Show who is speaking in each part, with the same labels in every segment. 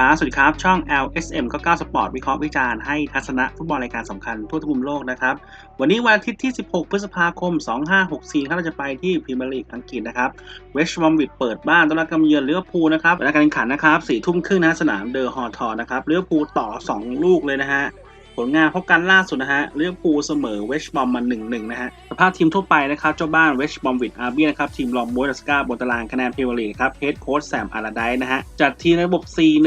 Speaker 1: ครับ สวัสดีครับ ช่อง LSM 99 Sport วิเคราะห์วิจารณ์ให้ทัศนะฟุตบอลรายการสำคัญทั่วทุกมุมโลกนะครับ วันนี้วันอาทิตย์ที่ 16 พฤษภาคม 2564 ครับเราจะไปที่พรีเมียร์ลีกอังกฤษนะครับ เวสต์บอมวิดเปิดบ้านต้อนรับกำเยือนลิเวอพูนะครับและการแข่งขันนะครับสี่ทุ่มครึ่งนะสนามเดอร์ฮอทอนะครับลิเวอพูต่อ 2 ลูกเลยนะฮะ ผลงานพบกันล่าสุดนะฮะลิเวอพูเสมอเวสต์บอมมา1-1นะฮะ ภาพทีมทั่วไปนะครับ เจ้าบ้านเวสต์บอมวิดอาร์เบียนะครับ ทีมรองโบนัสกาบนตารางคะแนนเพรีเมียร์ลีครับเฮดโค้ชแซมอาราไดนะฮะ จัดทีมในระบบ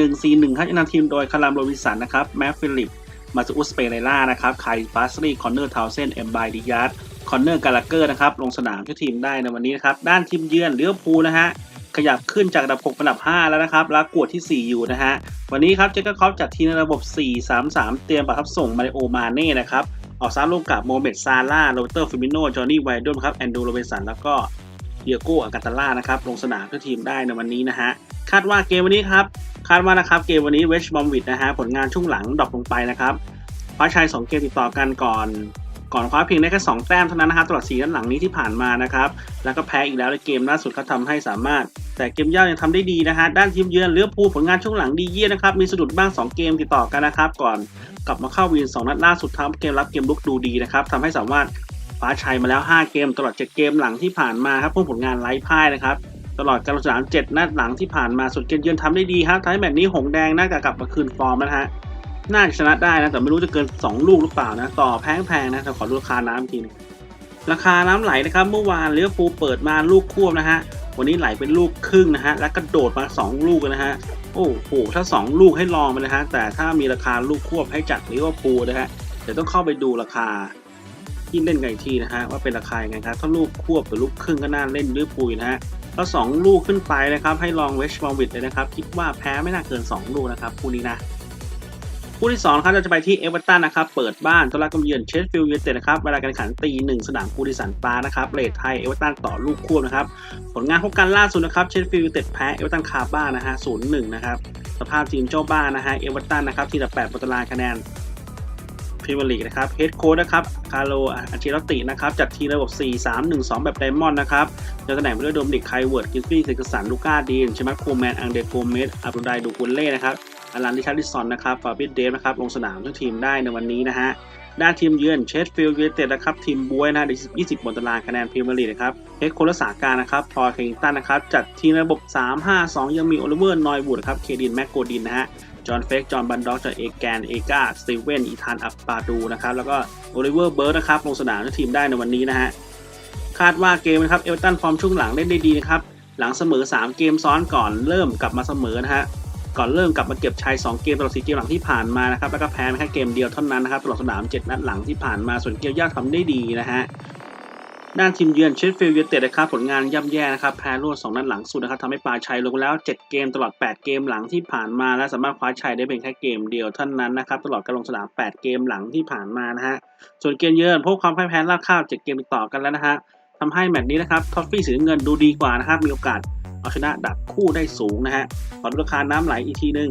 Speaker 1: 4-1-4-1ครับนำทีมโดยคารามโรบิสันนะครับ แมฟฟิลิป มาซูอุสเปเรล่านะครับไคลฟาสลีคอนเนอร์ทาวเซนเอ็มบายดิยาร์ดคอนเนอร์กาลาเกอร์นะครับ ลงสนามช่วยทีมได้ในวันนี้นะครับ ด้านทีมเยือนลิเวอพูนะฮะ ขยับขึ้นจากอันดับ 6 เป็นอันดับ 5 แล้วนะครับ แล้วกวดที่ 4 อยู่นะฮะ วันนี้ครับ เจคก็ครอปจัดทีมในระบบ 4-3-3 เตรียมประทับส่งมาริโอมาเน่นะครับ ออกซ้ายร่วมกับโมเมดซาร่าโรเบร์ตฟิมิโนจอห์นนี่ไวดอนครับแอนดูโรเบสันแล้วก็เดียโก้อากาตาล่านะครับลงสนามเพื่อทีมได้ในวันนี้นะฮะคาดว่าเกมวันนี้ครับคาดว่านะครับเกมวันนี้เวชบอมวิดนะฮะผลงานช่วงหลังดรอปลงไปนะครับคว้าชัย 2 เกมติดต่อกันก่อนก่อนคว้าเพียงได้แค่2แต้มเท่านั้นนะครับตลอด4นัดหลังนี้ที่ผ่านมานะครับแล้วก็แพ้อีกแล้วในเกมล่าสุดเขาทำให้สามารถ แต่เกมเย่ายังทำได้ดีนะฮะ ด้านทีมเยือนเลือพูผลงานช่วงหลังดีเยี่ยนะครับ มีสะดุดบ้าง 2 เกมติดต่อกันนะครับ ก่อนกลับมาเข้าวิน2 นัดล่าสุดทำเกมรับเกมลุกดูดีนะครับทำให้สามารถคว้าชัยมาแล้ว 5 เกม ตลอด 7 เกมหลังที่ผ่านมาครับพวกผลงานไร้พ่ายนะครับ ตลอดการลงสนาม 7 นัดหลังที่ผ่านมาสุดเกมเยือนทำได้ดีครับท้ายแมตช์นี้หงแดงน่าจะกลับมาคืนฟอร์มนะฮะ น่าจะชนะได้นะแต่ไม่รู้จะเกิน 2 ลูกหรือเปล่านะ ต่อแพงๆนะแต่ขอดูราคาน้ำทีหนึงราคาน้ำไหลนะครับเมื่อวานลิเวอร์พูลเปิดมาลูกควบนะฮะ วันนี้ไหลเป็นลูกครึ่งนะฮะ แล้วกระโดดมา 2 ลูกนะฮะ โอ้โห ถ้า 2 ลูกให้ลองไปเลยฮะ แต่ถ้ามีราคาลูกควบให้จัดลิเวอร์พูลนะฮะ เดี๋ยวต้องเข้าไปดูราคาที่เล่นกันอีกทีนะฮะ ว่าเป็นราคายังไงครับ ถ้าลูกควบหรือลูกครึ่งก็น่าเล่นลิเวอร์พูลอยู่นะฮะแล้วสองลูกขึ้นไปนะครับ ให้ลองเวชบอมวิดเลยนะครับ คิดว่าแพ้ไม่น่าเกิน 2 ลูกนะครับคู่นี้นะ คู่ที่2ครับเราจะไปที่เอเวอร์ตันนะครับ เปิดบ้านต้อนรับกำเยือนเชสฟิลด์ยูไนเต็ดนะครับ เวลาการแข่งขันตีหนึ่งสนามกูดิสันปานะครับเลทไทยเอเวอร์ตันต่อลูกควบนะครับ ผลงานพบกันล่าสุดนะครับ เชสฟิลด์ยูไนเต็ดแพ้เอเวอร์ตันคาบ้านนะฮะศูนย์หนึ่งนะครับ สภาพทีมเจ้าบ้านนะฮะเอเวอร์ตันนะครับทีละแปดบนตารางคะแนนพรีเมียร์ลีกนะครับเฮดโค้ชนะครับคาร์โลอันเชลตินะครับ จัดทีมระบบ 4-3-1-2 แบบไดมอนด์นะครับจะตำแหน่งไปด้วยโดมดิกไคเวิร์ดกิฟฟี่เซกสันลูก้าดีนชมัคโคแมน อังเดโกเมสอับดุลไดดูกุลเล่นะครับ อลันดิชาริสันนะครับฟาบิสเดฟนะครับลงสนามทั้งทีมได้ในวันนี้นะฮะด้านทีมเยือนเชสฟิลด์ยูไนเต็ดนะครับทีมบวยนะได้20 บนตารางคะแนนพรีเมียร์ลีกนะครับเฮดโค้ชรักษาการนะครับพอลเคงตันนะครับจัดทีมระบบ 3-5-2 ยังมีโอลิเวอร์นอยวูดครับเคดินแม็กโกดินนะฮะจอห์นเฟกจอห์นบันด็อกจอห์นเอแกน เอกา สตีเวน อีธาน อัปปาดูนะครับ แล้วก็โอลิเวอร์ เบิร์ดนะครับ ลงสนามให้ทีมได้ในวันนี้นะฮะ คาดว่าเกมนะครับ เอเวอร์ตันฟอร์มช่วงหลังเล่นได้ดีนะครับ หลังเสมอ 3 เกมซ้อนก่อนเริ่มกลับมาเสมอนะฮะ ก่อนเริ่มกลับมาเก็บชัย 2 เกมตลอด 4 เกมหลังที่ผ่านมานะครับแล้วก็แพ้แค่เกมเดียวเท่านั้นนะครับตลอดสนาม 7 นัดหลังที่ผ่านมาส่วนเกียร์ยากทำได้ดีนะฮะด้านทีมเยือนเชฟฟิลด์ยูไนเต็ดนะครับผลงานย่ำแย่นะครับแพ้รวด2นัดหลังสุดนะครับทำให้ปาชัยลงแล้ว 7 เกมตลอด 8 เกมหลังที่ผ่านมา และสามารถคว้าชัยได้เพียงแค่เกมเดียวเท่านั้นนะครับตลอดการลงสนาม 8 เกมหลังที่ผ่านมานะฮะส่วนเกมเยือนพบความพ่ายแพ้ลาข้าว7เกมติดต่อกันแล้วนะฮะทำให้แมตช์นี้นะครับทอฟฟี่สีเงินดูดีกว่านะครับมีโอกาส เอาชนะดับคู่ได้สูงนะฮะขอดูราคาน้ำไหลอีกทีหนึง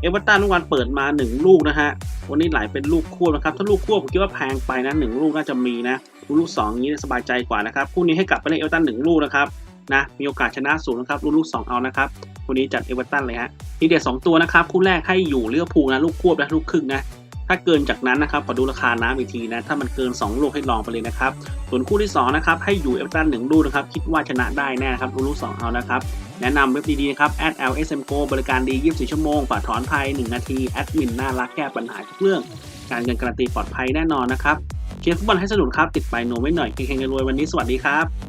Speaker 1: เอเวอร์ตันเมื่อวานเปิดมา 1 ลูกนะฮะ วันนี้ไหลเป็นลูกควบนะครับ ถ้าลูกควบผมคิดว่าแพงไปนะหนึ่งลูกน่าจะมีนะลูกสองนี้สบายใจกว่านะครับคู่นี้ให้กลับไปเล่นเอเวอร์ตันหนึ่งลูกนะครับนะมีโอกาสชนะสูงนะครับลูกลูกสองเอานะครับคู่นี้จัดเอเวอร์ตันเลยฮะทีเดียวสองตัวนะครับคู่แรกให้อยู่เลือกพูนะลูกควบและลูกครึ่งนะ ถ้าเกินจากนั้นนะครับขอดูราคาน้ำอีกทีนะถ้ามันเกิน 2 ลูกให้ลองไปเลยนะครับส่วนคู่ที่2นะครับให้อยู่เอเวอร์ตันหนึ่งลูกนะครับคิดว่าชนะได้แน่ครับลูกสองเอานะครับแนะนำเว็บดีๆนะครับ @lsmgo บริการดี 24 ชั่วโมงฝากถอนภัย1 นาทีแอดมินน่ารักแก้ปัญหาทุกเรื่อง การเงินการันตีปลอดภัยแน่นอนนะครับเชียร์ฟุตบอลให้สนุกครับติดไปโนไว้หน่อยเฮงๆรวยวันนี้สวัสดีครับ